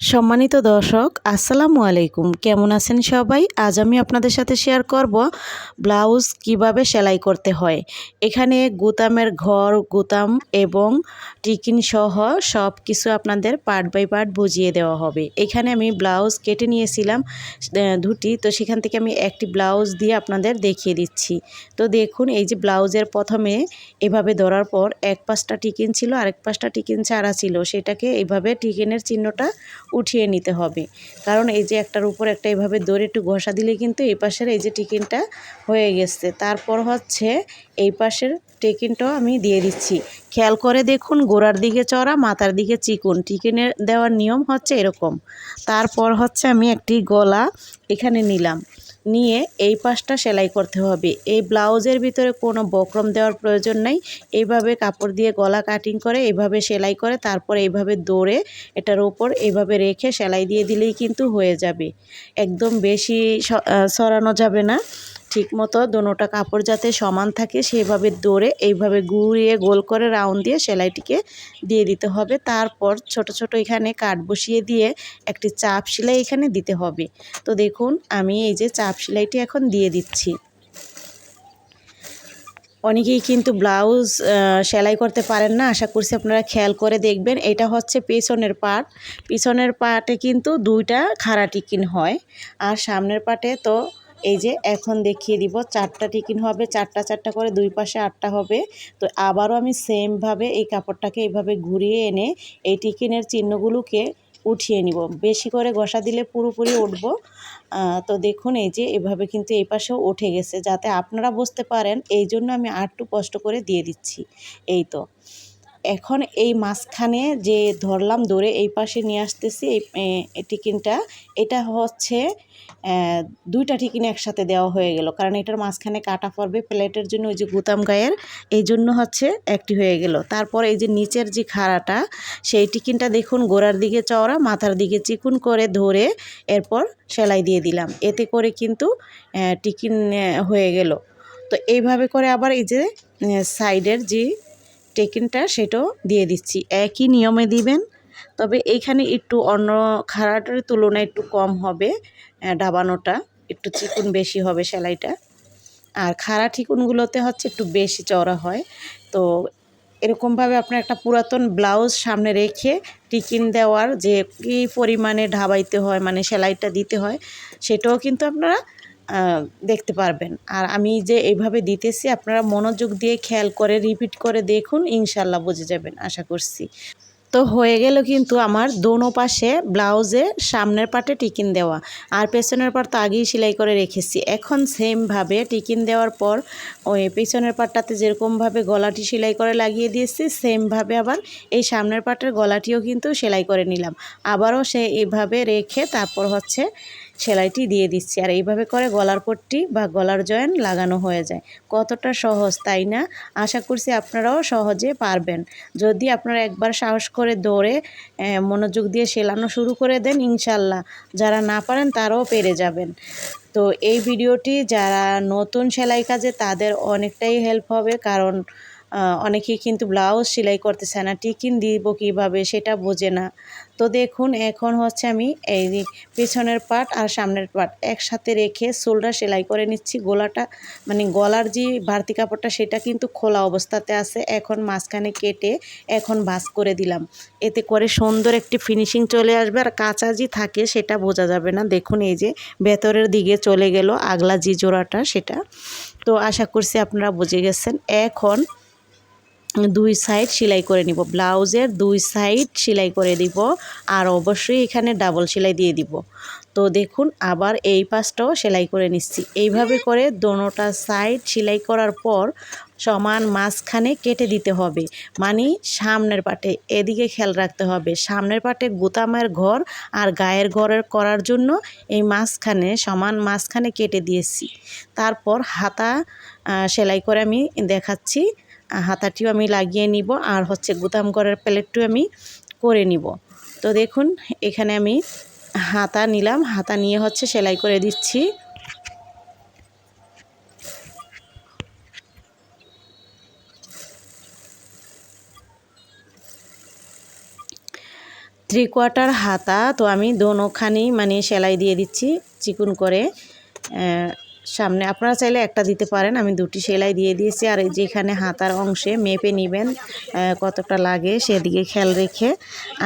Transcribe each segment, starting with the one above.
সম্মানিত দর্শক, আসসালামু আলাইকুম। কেমন আছেন সবাই? আজ আমি আপনাদের সাথে শেয়ার করব ব্লাউজ কীভাবে সেলাই করতে হয়। এখানে গুতামের ঘর, গুতাম এবং টিকিন সহ সব কিছু আপনাদের পার্ট বাই পার্ট বুঝিয়ে দেওয়া হবে। এখানে আমি ব্লাউজ কেটে নিয়েছিলাম দুটি। তো সেখান থেকে আমি একটি ব্লাউজ দিয়ে আপনাদের দেখিয়ে দিচ্ছি। তো দেখুন, এই যে ব্লাউজের প্রথমে এভাবে ধরার পর এক পাশটা টিকিন ছিল, আরেক পাশটা টিকিন ছাড়া ছিল। সেটাকে এইভাবে টিকিনের চিহ্নটা উঠিয়ে নিতে হবে। কারণ এই যে একটার উপর একটা এভাবে দড়ি একটু ঘষা দিলে কিন্তু এই পাশের এই যে টিকিনটা হয়ে গেছে। তারপর হচ্ছে এই পাশের টিকিনটাও আমি দিয়ে দিচ্ছি। খেয়াল করে দেখুন, গোড়ার দিকে চড়া, মাথার দিকে চিকুন। টিকিনের দেওয়ার নিয়ম হচ্ছে এরকম। তারপর হচ্ছে আমি একটি গলা এখানে নিলাম। নিয়ে এই পাশটা সেলাই করতে হবে। এই ব্লাউজের ভিতরে কোনো বক্রম দেওয়ার প্রয়োজন নেই। এইভাবে কাপড় দিয়ে গলা কাটিং করে এভাবে সেলাই করে, তারপর এইভাবে দৌড়ে এটার ওপর এইভাবে রেখে সেলাই দিয়ে দিলেই কিন্তু হয়ে যাবে। একদম বেশি সরানো যাবে না। ঠিক মতো দোনোটা কাপড় যাতে সমান থাকে, সেভাবে দৌড়ে, এইভাবে ঘুরিয়ে গোল করে রাউন্ড দিয়ে সেলাইটিকে দিয়ে দিতে হবে। তারপর ছোট ছোট এখানে কাট বসিয়ে দিয়ে একটি চাপ সেলাই এখানে দিতে হবে। তো দেখুন, আমি এই যে চাপ সেলাইটি এখন দিয়ে দিচ্ছি। অনেকেই কিন্তু ব্লাউজ সেলাই করতে পারেন না, আশা করছি আপনারা খেয়াল করে দেখবেন। এটা হচ্ছে পেছনের পার্ট পিছনের পার্টে কিন্তু দুইটা খাড়া টিকিন হয়। আর সামনের পার্টে তো এই যে এখন দেখিয়ে দিব, চারটা টিকিন হবে, চারটা চারটা করে দুই পাশে আটটা হবে। তো আবারও আমি সেমভাবে এই কাপড়টাকে এইভাবে ঘুরিয়ে এনে এই টিকিনের চিহ্নগুলোকে উঠিয়ে নিব। বেশি করে ঘষা দিলে পুরোপুরি উঠব। তো দেখুন এই যে এভাবে কিন্তু এই পাশেও উঠে গেছে, যাতে আপনারা বুঝতে পারেন এই জন্য আমি একটু কষ্ট করে দিয়ে দিচ্ছি। এই তো। এখন এই মাঝখানে যে ধরলাম ধরে এই পাশে নিয়ে আসতেছি, এই টিকিনটা। এটা হচ্ছে দুইটা টিকিন একসাথে দেওয়া হয়ে গেল। কারণ এটার মাঝখানে কাটা পড়বে প্লেটের জন্য ওই যে গুতাম গায়ের। এই জন্য হচ্ছে একটি হয়ে গেল। তারপর এই যে নিচের যে খাড়াটা, সেই টিকিনটা দেখুন গোড়ার দিকে চওড়া, মাথার দিকে চিকুন করে ধরে এরপর সেলাই দিয়ে দিলাম। এতে করে কিন্তু টিকিন হয়ে গেল। তো এইভাবে করে আবার এই যে সাইডের যে টেকিনটা সেটাও দিয়ে দিচ্ছি। একই নিয়মে দিবেন, তবে এইখানে একটু অন্য খাড়াটার তুলনায় একটু কম হবে ডাবানোটা। একটু চিকুন বেশি হবে সেলাইটা। আর খাড়া ঠিকুনগুলোতে হচ্ছে একটু বেশি চওড়া হয়। তো এরকমভাবে আপনার একটা পুরাতন ব্লাউজ সামনে রেখে টিকিন দেওয়ার যে কী পরিমাণে ঢাবাইতে হয় মানে সেলাইটা দিতে হয়, সেটাও কিন্তু আপনারা দেখতে পারবেন। আর আমি যে এইভাবে দিতেছি, আপনারা মনোযোগ দিয়ে খেয়াল করে রিপিট করে দেখুন ইনশাল্লাহ বুঝে যাবেন, আশা করছি। তো হয়ে গেল কিন্তু আমার দোনো পাশে ব্লাউজে সামনের পাটে টিকিন দেওয়া। আর পেছনের পাট তো আগেই সেলাই করে রেখেছি। এখন সেমভাবে টিকিন দেওয়ার পর ওই পেছনের পাটটাতে যেরকমভাবে গলাটি সেলাই করে লাগিয়ে দিয়েছি সেমভাবে আবার এই সামনের পাটের গলাটিও কিন্তু সেলাই করে নিলাম। আবারও সে এইভাবে রেখে তারপর হচ্ছে সেলাইটি দিয়ে দিচ্ছি। আর এইভাবে করে গলার পট্টি বা গলার জয়েন লাগানো হয়ে যায়। কতটা সহজ, তাই না? আশা করছি আপনারাও সহজে পারবেন। যদি আপনারা একবার সাহস করে দৌড়ে মনোযোগ দিয়ে সেলানো শুরু করে দেন, ইনশাল্লাহ। যারা না পারেন, তারাও পেরে যাবেন। তো এই ভিডিওটি যারা নতুন সেলাই কাজে, তাদের অনেকটাই হেল্প হবে। কারণ অনেকেই কিন্তু ব্লাউজ সেলাই করতেছে না, টিকিন দিব কীভাবে সেটা বোঝে না। তো দেখুন, এখন হচ্ছে আমি এই পেছনের পাট আর সামনের পাট একসাথে রেখে শোল্ডার সেলাই করে নিচ্ছি। গলাটা মানে গলার যে বাড়তি কাপড়টা সেটা কিন্তু খোলা অবস্থাতে আছে। এখন মাঝখানে কেটে এখন ভাস করে দিলাম। এতে করে সুন্দর একটি ফিনিশিং চলে আসবে আর কাঁচা যে থাকে সেটা বোঝা যাবে না। দেখুন, এই যে ভেতরের দিকে চলে গেল আগলা যে জোড়াটা সেটা। তো আশা করছি আপনারা বুঝে গেছেন। এখন দুই সাইড সেলাই করে নিব। ব্লাউজের দুই সাইড সেলাই করে দিব আর অবশ্যই এখানে ডাবল সেলাই দিয়ে দিব। তো দেখুন, আবার এই পাশটাও সেলাই করে নিচ্ছি। এইভাবে করে দোনোটা সাইড সেলাই করার পর সমান মাঝখানে কেটে দিতে হবে। মানে সামনের পাটে, এদিকে খেয়াল রাখতে হবে। সামনের পাটে গোতামের ঘর আর গায়ের ঘরের করার জন্য এই মাঝখানে, সমান মাঝখানে কেটে দিয়েছি। তারপর হাতা সেলাই করে আমি দেখাচ্ছি। হাতাটিও আমি লাগিয়ে নিব আর হচ্ছে গুদাম করার প্লেটটিও আমি করে নিব। তো দেখুন, এখানে আমি হাতা নিলাম, হাতা নিয়ে হচ্ছে সেলাই করে দিচ্ছি। থ্রি কোয়ার্টার হাতা তো আমি দোনোখানি মানে সেলাই দিয়ে দিচ্ছি, চিকুন করে সামনে আপনারা চাইলে একটা দিতে পারেন। আমি দুটি সেলাই দিয়ে দিয়েছি। আর এই যেখানে হাতার অংশে মেপে নেবেন কতটা লাগে সেদিকে খেয়াল রেখে।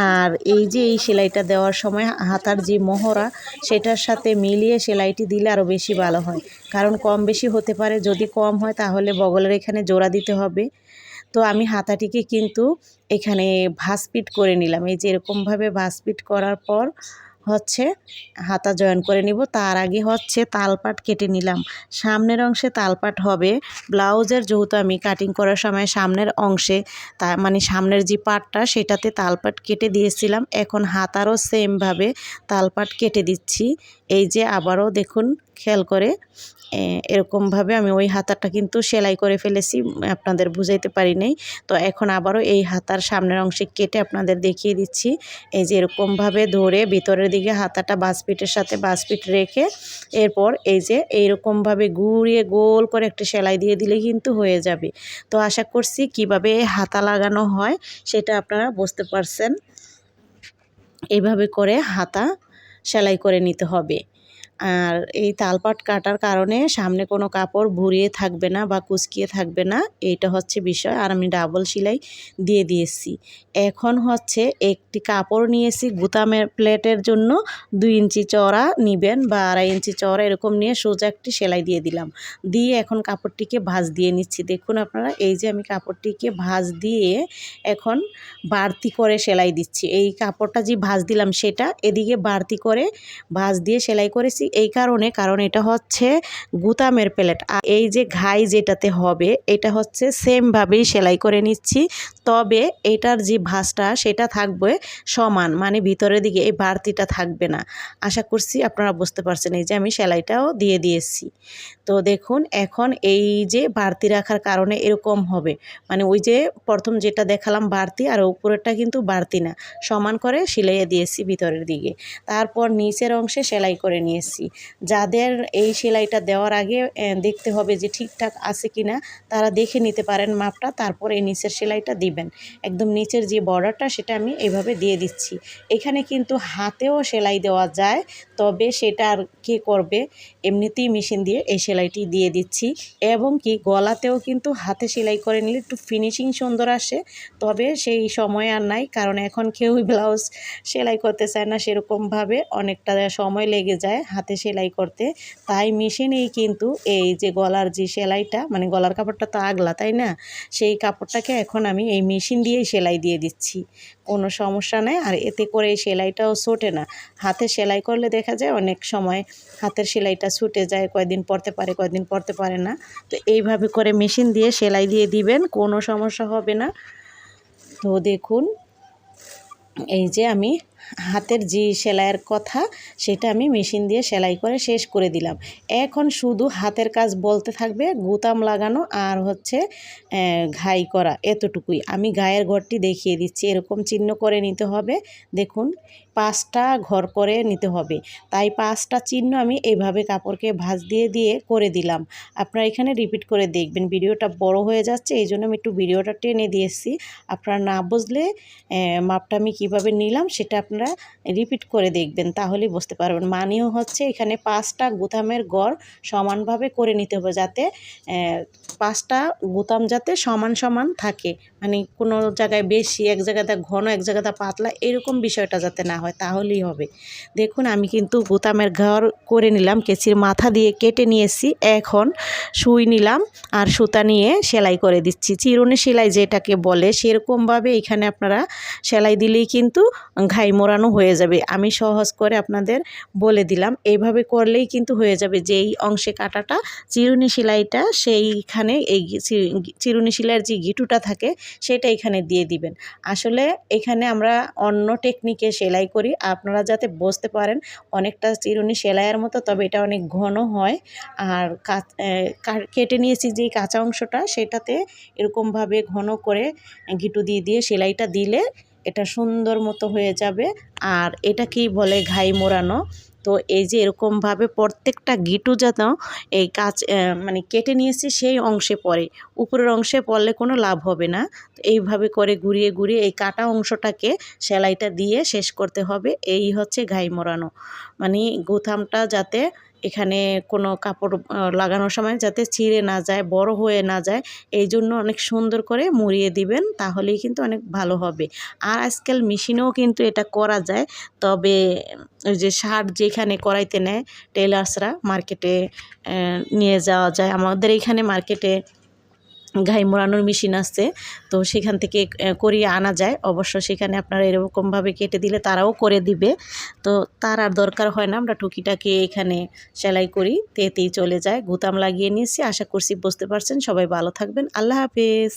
আর এই যে এই সেলাইটা দেওয়ার সময় হাতার যে মোহরা, সেটার সাথে মিলিয়ে সেলাইটি দিলে আরও বেশি ভালো হয়। কারণ কম বেশি হতে পারে, যদি কম হয় তাহলে বগলের এখানে জোড়া দিতে হবে। তো আমি হাতাটিকে কিন্তু এখানে ভাসপিট করে নিলাম। এই যে এরকমভাবে ভাসপিট করার পর হচ্ছে, হাতা জয়েন করে নিব। তার আগে হচ্ছে তালপাট কেটে নিলাম। সামনের অংশে তালপাট হবে। ব্লাউজের যেহেতু আমি কাটিং করার সময় সামনের অংশে, তা মানে সামনের যে পাটটা, সেটাতে তালপাট কেটে দিয়েছিলাম। এখন হাতারও সেমভাবে তালপাট কেটে দিচ্ছি। এই যে আবারও দেখুন, খেয়াল করে এরকমভাবে আমি ওই হাতাটা কিন্তু সেলাই করে ফেলেছি আপনাদের বুঝাইতে পারি নাই। তো এখন আবারও এই হাতার সামনের অংশে কেটে আপনাদের দেখিয়ে দিচ্ছি। এই যে এরকমভাবে ধরে ভিতরের দিকে হাতাটা বাসপিটের সাথে বাসপিট রেখে, এরপর এই যে এইরকমভাবে ঘুরিয়ে গোল করে একটা সেলাই দিয়ে দিলে কিন্তু হয়ে যাবে। তো আশা করছি কীভাবে হাতা লাগানো হয় সেটা আপনারা বুঝতে পারছেন। এইভাবে করে হাতা সেলাই করে নিতে হবে। আর এই তালপাট কাটার কারণে সামনে কোনো কাপড় ভুরিয়ে থাকবে না বা কুচকিয়ে থাকবে না। এইটা হচ্ছে বিষয়। আর আমি ডাবল সেলাই দিয়ে দিয়েছি। এখন হচ্ছে একটি কাপড় নিয়েছি গুতামের প্লেটের জন্য। দুই ইঞ্চি চওড়া নিবেন বা আড়াই ইঞ্চি চওড়া এরকম নিয়ে সোজা একটি সেলাই দিয়ে দিলাম। দিয়ে এখন কাপড়টিকে ভাঁজ দিয়ে নিচ্ছি। দেখুন আপনারা, এই যে আমি কাপড়টিকে ভাঁজ দিয়ে এখন বাড়তি করে সেলাই দিচ্ছি। এই কাপড়টা যে ভাঁজ দিলাম সেটা এদিকে বাড়তি করে ভাঁজ দিয়ে সেলাই করেছি। এই কারণে, কারণ এটা হচ্ছে গুতামের প্লেট। আর এই যে ঘাই যেটাতে হবে, এটা হচ্ছে সেমভাবেই সেলাই করে নিচ্ছি। তবে এটার যে ভাঁজটা, সেটা থাকবে সমান মানে ভিতরের দিকে এই বাড়তিটা থাকবে না। আশা করছি আপনারা বুঝতে পারছেন এই যে আমি সেলাইটাও দিয়ে দিয়েছি। তো দেখুন, এখন এই যে বাড়তি রাখার কারণে এরকম হবে। মানে ওই যে প্রথম যেটা দেখালাম বাড়তি, আর উপরেরটা কিন্তু বাড়তি না। সমান করে সেলাইয়ে দিয়েছি ভিতরের দিকে। তারপর নিচের অংশে সেলাই করে নিয়েছি। যাদের এই সেলাইটা দেওয়ার আগে দেখতে হবে যে ঠিকঠাক আছে কি না তারা দেখে নিতে পারেন মাপটা, তারপর এই নিচের সেলাইটা দিবেন। একদম নিচের যে বর্ডারটা, সেটা আমি এইভাবে দিয়ে দিচ্ছি। এখানে কিন্তু হাতেও সেলাই দেওয়া যায়, তবে সেটার কে করবে? এমনিতেই মেশিন দিয়ে এই সেলাইটি দিয়ে দিচ্ছি। এবং কি গলাতেও কিন্তু হাতে সেলাই করে নিলে একটু ফিনিশিং সুন্দর আসে। তবে সেই সময় আর নাই, কারণ এখন কেউই ব্লাউজ সেলাই করতে চায় না। সেরকমভাবে অনেকটা সময় লেগে যায় হাতে সেলাই করতে। তাই মেশিনেই কিন্তু এই যে গলার যে সেলাইটা মানে গলার কাপড়টা তো আগলা, তাই না? সেই কাপড়টাকে এখন আমি এই মেশিন দিয়েই সেলাই দিয়ে দিচ্ছি। কোনো সমস্যা নেই। আর এতে করে এই সেলাইটাও ছোটে না। হাতে সেলাই করলে দেখা যায় অনেক সময় হাতের সেলাইটা ছুটে যায়, কয়দিন পরতে পারে, কয়দিন পরতে পারে না। তো এইভাবে করে মেশিন দিয়ে সেলাই দিয়ে দিবেন, কোনো সমস্যা হবে না। তো দেখুন, এই যে আমি হাতের যে সেলাইয়ের কথা, সেটা আমি মেশিন দিয়ে সেলাই করে শেষ করে দিলাম। এখন শুধু হাতের কাজ বলতে থাকবে গুতাম লাগানো আর হচ্ছে ঘাই করা, এতটুকুই। আমি গায়ের ঘরটি দেখিয়ে দিচ্ছি, এরকম চিহ্ন করে নিতে হবে। দেখুন, পাঁচটা ঘর করে নিতে হবে। তাই পাঁচটা চিহ্ন আমি এইভাবে কাপড়কে ভাঁজ দিয়ে দিয়ে করে দিলাম। আপনারা এখানে রিপিট করে দেখবেন, ভিডিওটা বড় হয়ে যাচ্ছে, এই জন্য আমি একটু ভিডিওটা টেনে দিয়েছি। আপনারা না বুঝলে মাপটা আমি কীভাবে নিলাম, সেটা রিপিট করে দেখবেন, তাহলেই বুঝতে পারবেন। মানেও হচ্ছে এখানে পাঁচটা গুতামের গড় সমানভাবে করে নিতে হবে যাতে পাঁচটা গুতাম যাতে সমান সমান থাকে। মানে কোনো জায়গায় বেশি, এক জায়গাতে ঘন, এক জায়গাতে পাতলা, এরকম বিষয়টা যাতে না হয়, তাহলেই হবে। দেখুন, আমি কিন্তু গুতামের ঘর করে নিলাম, কেচির মাথা দিয়ে কেটে নিয়েছি। এখন সুই নিলাম আর সুতা নিয়ে সেলাই করে দিচ্ছি। চিরুনি সেলাই যেটাকে বলে, সেরকমভাবে এখানে আপনারা সেলাই দিলেই কিন্তু ঘাই মোড়ানো হয়ে যাবে। আমি সহজ করে আপনাদের বলে দিলাম। এইভাবে করলেই কিন্তু হয়ে যাবে। যেই অংশে কাটাটা, চিরুনি সেলাইটা, সেইখানে এই চিরুনি সেলাইয়ের যে গিটুটা থাকে, সেটা এখানে দিয়ে দিবেন। আসলে এখানে আমরা অন্য টেকনিকে সেলাই করি। আপনারা যাতে বুঝতে পারেন, অনেকটা চিরুনি সেলাইয়ের মতো, তবে এটা অনেক ঘন হয়। আর কেটে নিয়েছি যে কাঁচা অংশটা, সেটাতে এরকমভাবে ঘন করে গিটু দিয়ে দিয়ে সেলাইটা দিলে এটা সুন্দর মতো হয়ে যাবে। আর এটা কি বলে ঘাই মোড়ানো। তো এই যে এরকমভাবে প্রত্যেকটা গিটু যেন এই কাজ মানে কেটে নিয়েছি, সেই অংশে পড়ে। উপরের অংশে পড়লে কোনো লাভ হবে না। তো এইভাবে করে ঘুরিয়ে ঘুরিয়ে এই কাটা অংশটাকে সেলাইটা দিয়ে শেষ করতে হবে। এই হচ্ছে ঘাই মোড়ানো। মানে গোথামটা যাতে এখানে কোনো কাপড় লাগানোর সময় যাতে ছিঁড়ে না যায়, বড় হয়ে না যায়, এই জন্য অনেক সুন্দর করে মুড়িয়ে দিবেন, তাহলেই কিন্তু অনেক ভালো হবে। আর আজকাল মেশিনেও কিন্তু এটা করা যায়, তবে ওই যে শার্ট যেখানে করাইতে নেয় টেলার্সরা মার্কেটে নিয়ে যাওয়া যায়। আমাদের এখানে মার্কেটে ঘাই মোড়ানোর মেশিন আছে, তো সেখান থেকে করিয়ে আনা যায়। অবশ্য সেখানে আপনারা এরকমভাবে কেটে দিলে তারাও করে দিবে। তো তার আর দরকার হয় না, আমরা টুকিটাকে এখানে সেলাই করি, তেতেই চলে যায়। গুতাম লাগিয়ে নিয়েছি, আশা করছি বুঝতে পারছেন। সবাই ভালো থাকবেন। আল্লাহ হাফেজ।